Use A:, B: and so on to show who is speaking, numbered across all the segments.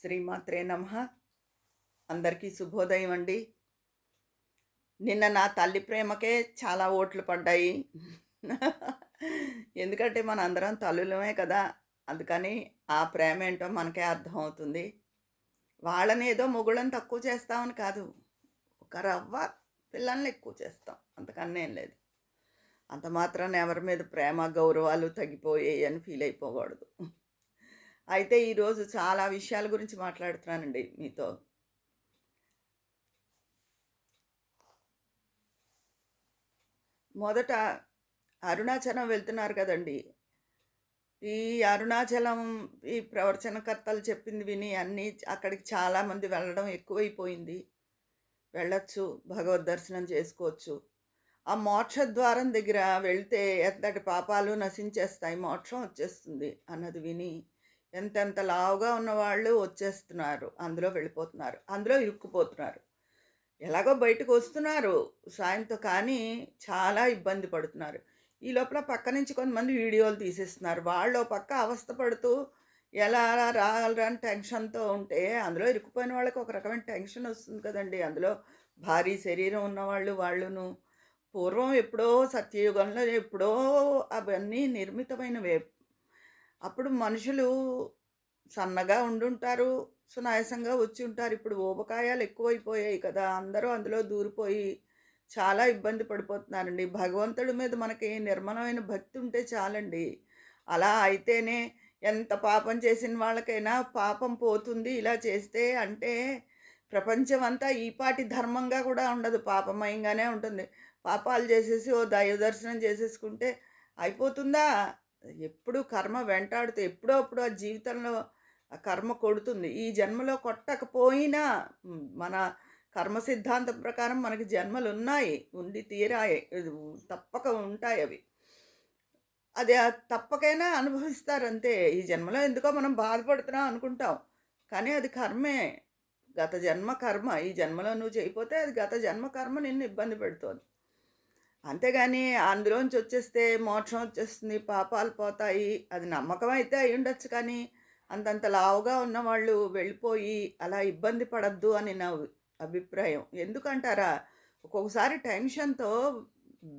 A: శ్రీమాత్రే నమ. అందరికీ శుభోదయం అండి. నిన్న నా తల్లి ప్రేమకే చాలా ఓట్లు పడ్డాయి. ఎందుకంటే మన అందరం తల్లులమే కదా. అందుకని ఆ ప్రేమ ఏంటో మనకే అర్థమవుతుంది వాళ్ళని ఏదో మొగుళ్ళని తక్కువ చేస్తామని కాదు. ఒక రవ్వ పిల్లల్ని ఎక్కువ చేస్తాం. అంతకన్నా ఏం లేదు. అంత మాత్రాన్ని ఎవరి మీద ప్రేమ గౌరవాలు తగ్గిపోయాయి అని ఫీల్ అయిపోకూడదు. అయితే ఈరోజు చాలా విషయాల గురించి మాట్లాడుతున్నానండి మీతో. మొదట అరుణాచలం వెళ్తున్నారు కదండి. ఈ అరుణాచలం ఈ ప్రవచనకర్తలు చెప్పింది విని అన్నీ అక్కడికి చాలామంది వెళ్ళడం ఎక్కువైపోయింది. వెళ్ళొచ్చు భగవద్ దర్శనం చేసుకోవచ్చు. ఆ మోక్ష ద్వారం దగ్గర వెళ్తే ఎంతటి పాపాలు నశించేస్తాయి మోక్షం వచ్చేస్తుంది అన్నది విని ఎంతెంత లావుగా ఉన్నవాళ్ళు వచ్చేస్తున్నారు అందులో వెళ్ళిపోతున్నారు అందులో ఇరుక్కుపోతున్నారు. ఎలాగో బయటకు వస్తున్నారు సాయంతో కానీ చాలా ఇబ్బంది పడుతున్నారు. ఈ లోపల పక్క నుంచి కొంతమంది వీడియోలు తీసేస్తున్నారు. వాళ్ళు పక్క అవస్థ పడుతూ ఎలా అని టెన్షన్తో ఉంటే అందులో ఇరుక్కుపోయిన వాళ్ళకి ఒక రకమైన టెన్షన్ వస్తుంది కదండి. అందులో భారీ శరీరం ఉన్నవాళ్ళు వాళ్ళును. పూర్వం ఎప్పుడో సత్యయుగంలో ఎప్పుడో అవన్నీ నిర్మితమైనవే. అప్పుడు మనుషులు సన్నగా ఉండుంటారు సునాయాసంగా వచ్చి ఉంటారు. ఇప్పుడు ఊబకాయాలు ఎక్కువైపోయాయి కదా అందరూ అందులో దూరిపోయి చాలా ఇబ్బంది పడిపోతున్నారండి. భగవంతుడి మీద మనకి నిర్మలమైన భక్తి ఉంటే చాలండి. అలా అయితేనే ఎంత పాపం చేసిన వాళ్ళకైనా పాపం పోతుంది ఇలా చేస్తే అంటే ప్రపంచం అంతా ఈపాటి ధర్మంగా కూడా ఉండదు. పాపమయంగానే ఉంటుంది. పాపాలు చేసేసి ఓ దైవ దర్శనం చేసేసుకుంటే అయిపోతుందా? ఎప్పుడు కర్మ వెంటాడుతూ ఎప్పుడో అప్పుడు ఆ జీవితంలో ఆ కర్మ కొడుతుంది. ఈ జన్మలో కొట్టకపోయినా మన కర్మ సిద్ధాంతం ప్రకారం మనకి జన్మలు ఉన్నాయి ఉండి తీరాయి తప్పక ఉంటాయి అవి. అది తప్పకైనా అనుభవిస్తారు అంతే. ఈ జన్మలో ఎందుకో మనం బాధపడుతున్నాం అనుకుంటాం. కానీ అది కర్మే. గత జన్మ కర్మ. ఈ జన్మలో నువ్వు చేయిపోతే అది గత జన్మ కర్మ నిన్ను ఇబ్బంది పెడుతోంది. అంతేగాని అందులోంచి వచ్చేస్తే మోక్షం వచ్చేస్తుంది పాపాలు పోతాయి. అది నమ్మకం అయితే అయి ఉండొచ్చు కానీ అంతంత లావుగా ఉన్నవాళ్ళు వెళ్ళిపోయి అలా ఇబ్బంది పడద్దు అని నా అభిప్రాయం. ఎందుకంటారా? ఒక్కొక్కసారి టెన్షన్తో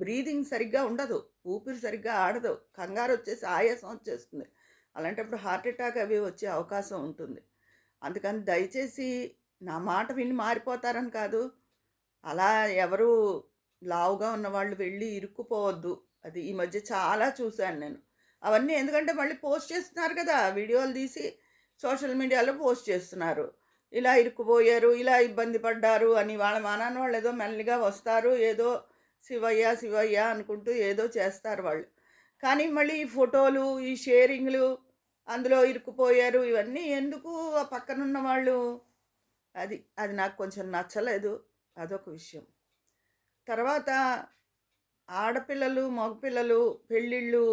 A: బ్రీదింగ్ సరిగ్గా ఉండదు ఊపిరి సరిగ్గా ఆడదు కంగారు వచ్చేసి ఆయాసం వచ్చేస్తుంది. అలాంటప్పుడు హార్ట్ అటాక్ అవి వచ్చే అవకాశం ఉంటుంది. అందుకని దయచేసి నా మాట విని మారిపోతారని కాదు అలా ఎవరు లావుగా ఉన్న వాళ్ళు వెళ్ళి ఇరుక్కుపోవద్దు. అది ఈ మధ్య చాలా చూశాను నేను. అవన్నీ ఎందుకంటే మళ్ళీ పోస్ట్ చేస్తున్నారు కదా వీడియోలు తీసి సోషల్ మీడియాలో పోస్ట్ చేస్తున్నారు. ఇలా ఇరుక్కుపోయారు ఇలా ఇబ్బంది పడ్డారు అని వాళ్ళ మానాన్న వాళ్ళు ఏదో మెల్లిగా వస్తారు ఏదో శివయ్య శివయ్య అనుకుంటూ ఏదో చేస్తారు వాళ్ళు. కానీ మళ్ళీ ఈ ఫోటోలు ఈ షేరింగ్లు అందులో ఇరుక్కుపోయారు ఇవన్నీ ఎందుకు ఆ పక్కనున్న వాళ్ళు? అది అది నాకు కొంచెం నచ్చలేదు. అదొక విషయం. తర్వాత ఆడపిల్లలు మగపిల్లలు పెళ్ళిళ్ళు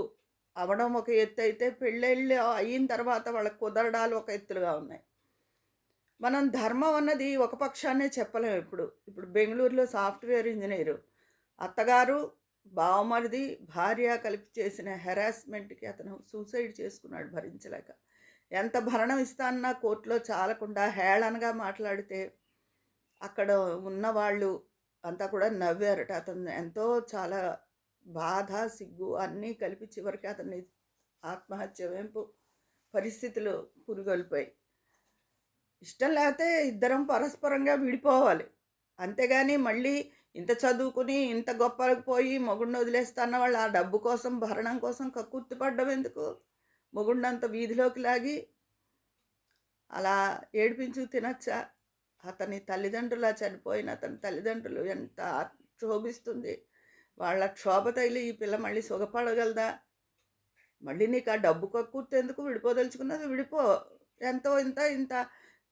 A: అవడం ఒక ఎత్తు అయితే పెళ్ళిళ్ళు అయిన తర్వాత వాళ్ళకి కుదరడాలు ఒక ఎత్తులుగా ఉన్నాయి. మనం ధర్మం అన్నది ఒక పక్షాన్నే చెప్పలేము ఇప్పుడు. ఇప్పుడు బెంగళూరులో సాఫ్ట్వేర్ ఇంజనీరు. అత్తగారు బావమరిది భార్య కలిపి చేసిన హెరాస్మెంట్కి అతను సూసైడ్ చేసుకున్నాడు భరించలేక. ఎంత భరణం ఇస్తానన్నా కోర్టులో చాలకుండా హేళనగా మాట్లాడితే అక్కడ ఉన్నవాళ్ళు అంతా కూడా నవ్వారట. అతను ఎంతో చాలా బాధ సిగ్గు అన్నీ కలిపి చివరికి అతన్ని ఆత్మహత్య వెంపు పరిస్థితులు పురుగొల్పాయి. ఇష్టం లేకపోతే ఇద్దరం పరస్పరంగా విడిపోవాలి. అంతేగాని మళ్ళీ ఇంత చదువుకుని ఇంత గొప్పలకు పోయి మొగుడిని వదిలేస్తాన్న వాళ్ళు ఆ డబ్బు కోసం భరణం కోసం కక్కుర్తిపడ్డం ఎందుకు? మొగుడినంత వీధిలోకి లాగి అలా ఏడిపించు తినచ్చా? అతని తల్లిదండ్రుల చనిపోయిన అతని తల్లిదండ్రులు ఎంత క్షోభిస్తుంది. వాళ్ళ క్షోభ తగిలి ఈ పిల్ల మళ్ళీ సుఖపడగలదా? మళ్ళీ నీకు ఆ డబ్బు కక్కుర్తి ఎందుకు విడిపోదలుచుకున్నది? విడిపో. ఎంతో ఇంత ఇంత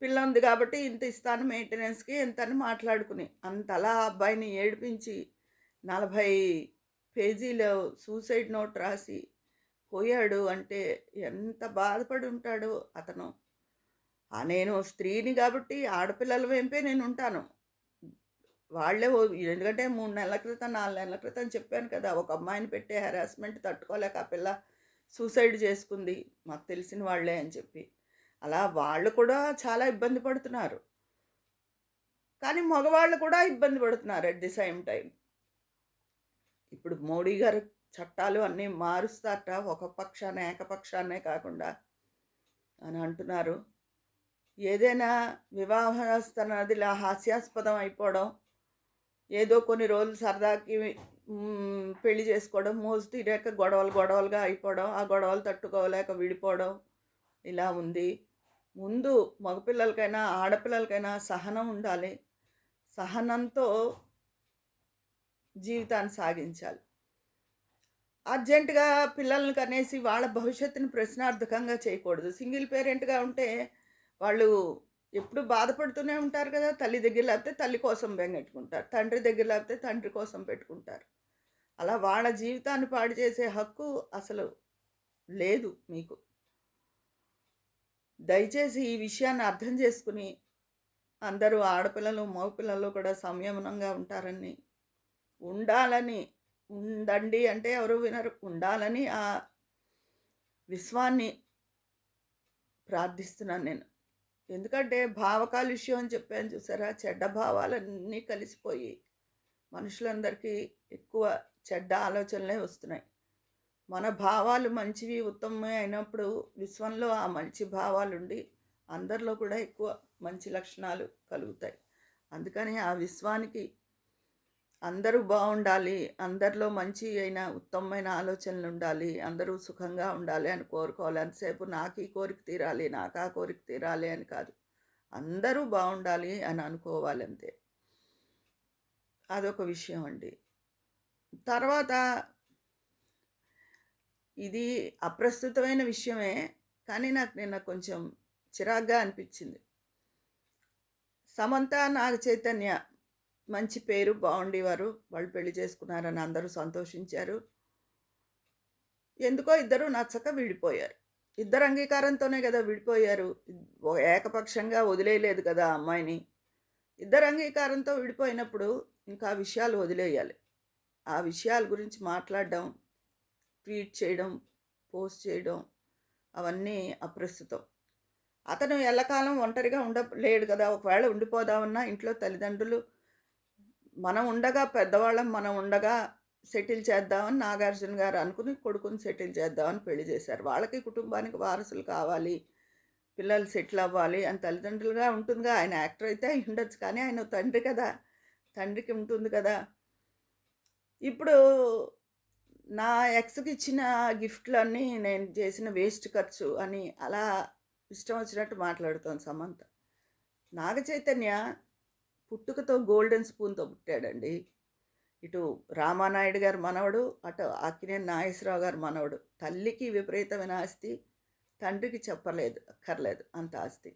A: పిల్ల ఉంది కాబట్టి ఇంత ఇస్తాను మెయింటెనెన్స్కి ఎంత అని మాట్లాడుకుని. అంతలా అబ్బాయిని ఏడిపించి నలభై పేజీలో సూసైడ్ నోట్ రాసి పోయాడు అంటే ఎంత బాధపడి ఉంటాడు అతను. నేను స్త్రీని కాబట్టి ఆడపిల్లల వెంపే నేను ఉంటాను వాళ్ళే ఎందుకంటే మూడు నెలల క్రితం నాలుగు నెలల క్రితం చెప్పాను కదా ఒక అమ్మాయిని పెట్టే హెరాస్మెంట్ తట్టుకోలేక ఆ పిల్ల సూసైడ్ చేసుకుంది మాకు తెలిసిన వాళ్ళే అని చెప్పి అలా వాళ్ళు కూడా చాలా ఇబ్బంది పడుతున్నారు. కానీ మగవాళ్ళు కూడా ఇబ్బంది పడుతున్నారు ఎట్ ది సేమ్ టైం ఇప్పుడు మోడీ గారు చట్టాలు అన్నీ మారుస్తారట. ఒక పక్షాన ఏకపక్షాన్నే కాకుండా అని అంటున్నారు. ఏదైనా వివాహ నదిలా ఇలా హాస్యాస్పదం అయిపోవడం, ఏదో కొన్ని రోజులు సరదాకి పెళ్ళి చేసుకోవడం, మోజు తీరాక గొడవలు గొడవలుగా అయిపోవడం, ఆ గొడవలు తట్టుకోలేక విడిపోవడం ఇలా ఉంది. ముందు మగపిల్లలకైనా, ఆడపిల్లలకైనా సహనం ఉండాలి. సహనంతో జీవితాన్ని సాగించాలి. అర్జెంట్‌గా పిల్లల్ని కనేసి వాళ్ళ భవిష్యత్తుని ప్రశ్నార్థకంగా చేయకూడదు. సింగిల్ పేరెంట్‌గా ఉంటే వాళ్ళు ఎప్పుడు బాధపడుతూనే ఉంటారు కదా! తల్లి దగ్గర లేకపోతే తల్లి కోసం బెంగెట్టుకుంటారు. తండ్రి దగ్గర లేకపోతే తండ్రి కోసం పెట్టుకుంటారు. అలా వాళ్ళ జీవితాన్ని పాడు చేసే హక్కు అసలు లేదు మీకు. దయచేసి ఈ విషయాన్ని అర్థం చేసుకుని అందరూ ఆడపిల్లలు, మగపిల్లలు కూడా సంయమనంగా ఉంటారని, ఉండాలని ఉండండి అంటే ఎవరు వినరు. ఉండాలని ఆ విశ్వాన్ని ప్రార్థిస్తున్నాను నేను. ఎందుకంటే భావకాలుష్యం అని చెప్పాను చూసారా? చెడ్డ భావాలన్నీ కలిసిపోయి మనుషులందరికీ ఎక్కువ చెడ్డ ఆలోచనలే వస్తున్నాయి. మన భావాలు మంచివి, ఉత్తమమే అయినప్పుడు విశ్వంలో ఆ మంచి భావాలుండి అందరిలో కూడా ఎక్కువ మంచి లక్షణాలు కలుగుతాయి. అందుకని ఆ విశ్వానికి అందరూ బాగుండాలి అందరిలో మంచి అయిన ఉత్తమమైన ఆలోచనలు ఉండాలి అందరూ సుఖంగా ఉండాలి అని కోరుకోవాలి. అంతసేపు నాకు ఈ కోరిక తీరాలి, నాకు ఆ కోరిక తీరాలి అని కాదు. అందరూ బాగుండాలి అని అనుకోవాలి అంతే. అదొక విషయం అండి. తర్వాత ఇది అప్రస్తుతమైన విషయమే. కానీ నాకు నిన్న కొంచెం చిరాగ్గా అనిపించింది. సమంత, నాగ చైతన్య మంచి పేరు బాగుండేవారు వాళ్ళు పెళ్ళి చేసుకున్నారని అందరూ సంతోషించారు. ఎందుకో ఇద్దరు నచ్చక విడిపోయారు. ఇద్దరు అంగీకారంతోనే కదా విడిపోయారు. ఏకపక్షంగా వదిలేయలేదు కదా అమ్మాయిని. ఇద్దరు అంగీకారంతో విడిపోయినప్పుడు ఇంకా విషయాలు వదిలేయాలి. ఆ విషయాల గురించి మాట్లాడడం, ట్వీట్ చేయడం, పోస్ట్ చేయడం అవన్నీ అప్రస్తుతం. అతను ఎల్లకాలం ఒంటరిగా ఉండ లేడు కదా! ఒకవేళ ఉండిపోదామన్నా ఇంట్లో తల్లిదండ్రులు మనం ఉండగా పెద్దవాళ్ళం మనం ఉండగా సెటిల్ చేద్దామని నాగార్జున గారు అనుకుని కొడుకుని సెటిల్ చేద్దామని పెళ్ళి చేశారు. వాళ్ళకి కుటుంబానికి వారసులు కావాలి. పిల్లలు సెటిల్ అవ్వాలి అని తల్లిదండ్రులుగా ఉంటుందిగా. ఆయన యాక్టర్ అయితే ఉండొచ్చు కానీ ఆయన తండ్రి కదా! తండ్రికి ఉంటుంది కదా! ఇప్పుడు నా ఎక్స్‌కి ఇచ్చిన గిఫ్ట్‌లన్నీ నేను చేసిన వేస్ట్ ఖర్చు అని అలా ఇష్టం వచ్చినట్టు మాట్లాడుతాను సమంత. నాగ చైతన్య పుట్టుకతో గోల్డెన్ స్పూన్‌తో పుట్టాడండి. ఇటు రామానాయుడు గారి మనవడు, అటు అక్కినేని నాగేశ్వరరావు గారి మనవడు. తల్లికి విపరీతమైన ఆస్తి, తండ్రికి చెప్పలేదు అక్కర్లేదు అంత ఆస్తి.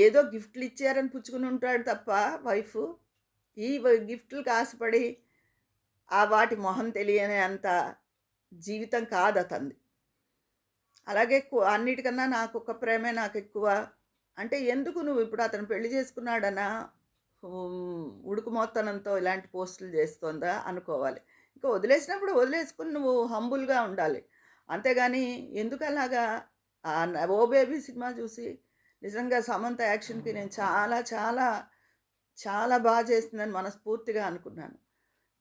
A: ఏదో గిఫ్ట్‌లు ఇచ్చారని పుచ్చుకుని ఉంటాడు తప్ప వైఫ్ ఈ గిఫ్ట్లకు ఆశపడి ఆ వాటి మొహం తెలియని అంత జీవితం కాదు అతంది అలాగే అన్నిటికన్నా నాకు ఒక ప్రేమే నాకు ఎక్కువ అంటే ఎందుకు నువ్వు ఇప్పుడు అతను పెళ్ళి చేసుకున్నాడనా ఉడుకుమోత్తనంతో ఇలాంటి పోస్టులు చేస్తోందా అనుకోవాలి. ఇంకా వదిలేసినప్పుడు వదిలేసుకుని నువ్వు హంబుల్‌గా ఉండాలి. అంతేగాని ఎందుకలాగా అలాగా 'ఓ బేబీ' సినిమా చూసి నిజంగా సమంత యాక్షన్‌కి నేను చాలా చాలా చాలా బాగా చేసిందని మనస్ఫూర్తిగా అనుకున్నాను.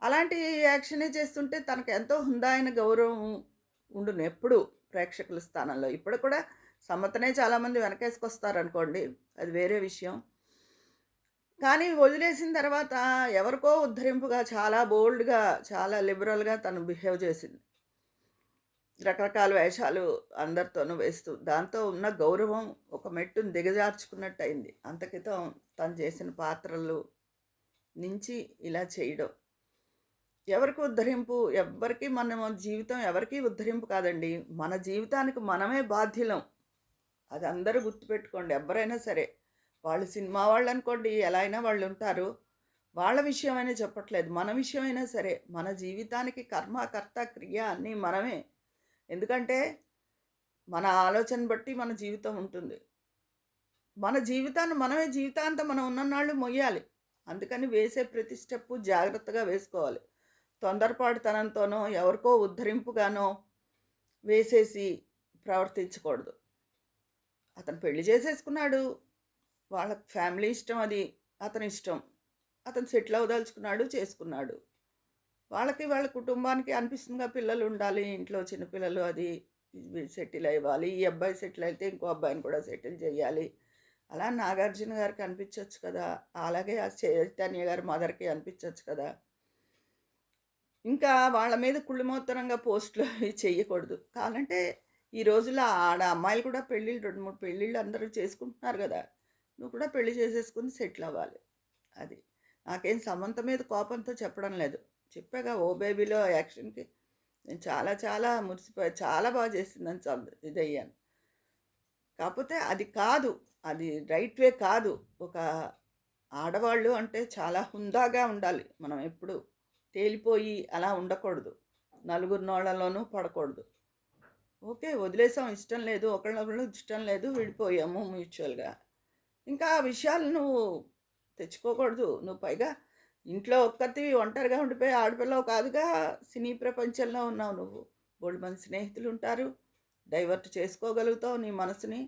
A: అలాంటి యాక్షనే చేస్తుంటే తనకు ఎంతో హుందాయన గౌరవం ఉండును ఎప్పుడూ ప్రేక్షకుల స్థానంలో. ఇప్పుడు కూడా సమ్మతనే చాలామంది వెనకేసుకొస్తారు అనుకోండి అది వేరే విషయం. కానీ వదిలేసిన తర్వాత ఎవరికో ఉద్ధరింపుగా చాలా బోల్డ్‌గా, చాలా లిబరల్‌గా తను బిహేవ్ చేసింది. రకరకాల వేషాలు అందరితోనూ వేస్తూ. దాంతో ఉన్న గౌరవం ఒక మెట్టుని దిగజార్చుకున్నట్టు అంత క్రితం తను చేసిన పాత్రలు నుంచి ఇలా చేయడం. ఎవరికి ఉద్ధరింపు? ఎవరికి మన జీవితం ఎవరికీ ఉద్ధరింపు కాదండి. మన జీవితానికి మనమే బాధ్యులం. అది అందరూ గుర్తుపెట్టుకోండి. ఎవరైనా సరే. వాళ్ళు సినిమా వాళ్ళనుకోండి ఎలా అయినా వాళ్ళు ఉంటారు వాళ్ళ విషయమైనా చెప్పట్లేదు. మన విషయమైనా సరే. మన జీవితానికి కర్మ, కర్త, క్రియ అన్నీ మనమే. ఎందుకంటే మన ఆలోచన బట్టి మన జీవితం ఉంటుంది. మన జీవితాన్ని మనమే జీవితాంతం మనం ఉన్ననాళ్ళు మొయ్యాలి. అందుకని వేసే ప్రతి స్టెప్ జాగ్రత్తగా వేసుకోవాలి. తొందరపాటుతనంతోనో, ఎవరికో ఉద్ధరింపుగానో వేసేసి ప్రవర్తించకూడదు. అతను పెళ్ళి చేసేసుకున్నాడు. వాళ్ళ ఫ్యామిలీ ఇష్టం అది. అతని ఇష్టం. అతను సెటిల్ అవదలుచుకున్నాడు చేసుకున్నాడు. వాళ్ళకి వాళ్ళ కుటుంబానికి అనిపిస్తుందిగా పిల్లలు ఉండాలి ఇంట్లో చిన్నపిల్లలు అది సెటిల్ అవ్వాలి ఈ అబ్బాయి సెటిల్ అయితే ఇంకో అబ్బాయిని కూడా సెటిల్ చేయాలి. అలా నాగార్జున గారికి అనిపించవచ్చు కదా. అలాగే ఆ చైతన్య గారి మదర్కి అనిపించవచ్చు కదా. ఇంకా వాళ్ళ మీద కుళ్ళిమోత్తరంగా పోస్టులు అవి చేయకూడదు కావాలంటే ఈ రోజుల్లో ఆడ అమ్మాయిలు కూడా పెళ్ళిళ్ళు రెండు మూడు పెళ్ళిళ్ళు అందరూ చేసుకుంటున్నారు కదా. నువ్వు కూడా పెళ్ళి చేసేసుకుని సెటిల్ అవ్వాలి. అది. నాకేం సమంత మీద కోపంతో చెప్పడం లేదు. చెప్పాగా ఓ బేబీలో యాక్షన్కి. నేను చాలా చాలా మురిసిపోయి. చాలా బాగా చేసిందని చంద ఇదయ్యాను. కాకపోతే అది కాదు. అది రైట్ వే కాదు. ఒక ఆడవాళ్ళు అంటే చాలా హుందాగా ఉండాలి. మనం ఎప్పుడు తేలిపోయి అలా ఉండకూడదు. నలుగురు నోళ్ళలోనూ పడకూడదు. ఓకే వదిలేసాం. ఇష్టం లేదు. ఒకళ్ళొకళ్ళు ఇష్టం లేదు. విడిపోయాము మ్యూచువల్గా. ఇంకా ఆ విషయాలు నువ్వు తెచ్చుకోకూడదు. నువ్వు పైగా ఇంట్లో ఒక్కరివి ఒంటరిగా ఉండిపోయి ఆడపిల్లవు కాదుగా. సినీ ప్రపంచంలో ఉన్నావు నువ్వు. బోల్డ్ మంది స్నేహితులు ఉంటారు. డైవర్ట్ చేసుకోగలుగుతావు నీ మనసుని.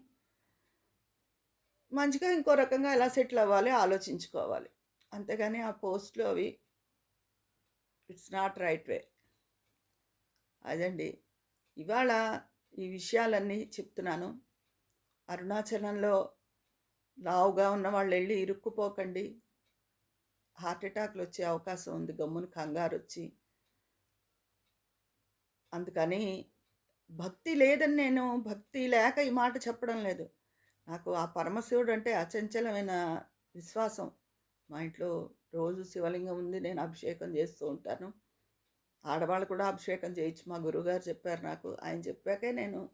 A: మంచిగా ఇంకో రకంగా ఎలా సెటిల్ అవ్వాలి ఆలోచించుకోవాలి. అంతేగాని ఆ పోస్ట్లు అవి ఇట్స్ నాట్ రైట్ వే. అదండి. ఇవాళ ఈ విషయాలన్నీ చెప్తున్నాను. అరుణాచలంలో లావుగా ఉన్న వాళ్ళు వెళ్ళి ఇరుక్కుపోకండి. హార్ట్ అటాక్లు వచ్చే అవకాశం ఉంది. గమ్మున కంగారు వచ్చి. అందుకని భక్తి లేదని నేను భక్తి లేక ఈ మాట చెప్పడం లేదు. నాకు ఆ పరమశివుడు అంటే అచంచలమైన విశ్వాసం. మా ఇంట్లో రోజు శివలింగం ఉంది. నేను అభిషేకం చేస్తూ ఉంటాను. ఆడవాళ్ళు కూడా అభిషేకం చేయొచ్చు మా గురువుగారు చెప్పారు నాకు. ఆయన చెప్పాకే నేను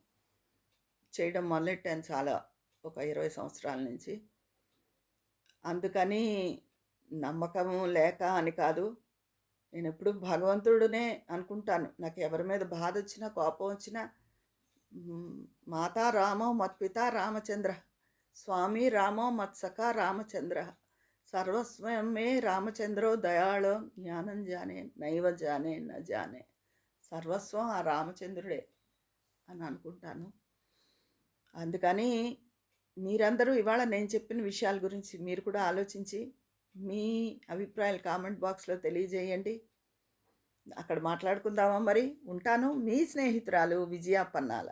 A: చేయడం మొదలెట్టాను చాలా ఒక ఇరవై సంవత్సరాల నుంచి. అందుకని నమ్మకం లేక అని కాదు నేను ఎప్పుడు భగవంతుడునే అనుకుంటాను. నాకు ఎవరి మీద బాధ వచ్చినా కోపం వచ్చినా మాతా రామో మత్పిత రామచంద్ర స్వామి రామో మత్సఖ రామచంద్ర. సర్వస్వయం మే రామచంద్రో దయాళో జ్ఞానం జానే నైవ జానే న జానే. సర్వస్వం ఆ రామచంద్రుడే అని అనుకుంటాను. అందుకని మీరందరూ ఇవాళ నేను చెప్పిన విషయాల గురించి మీరు కూడా ఆలోచించి మీ అభిప్రాయాలు కామెంట్ బాక్స్లో తెలియజేయండి. అక్కడ మాట్లాడుకుందామా మరి? ఉంటాను. మీ స్నేహితురాలు విజయ పన్నాల.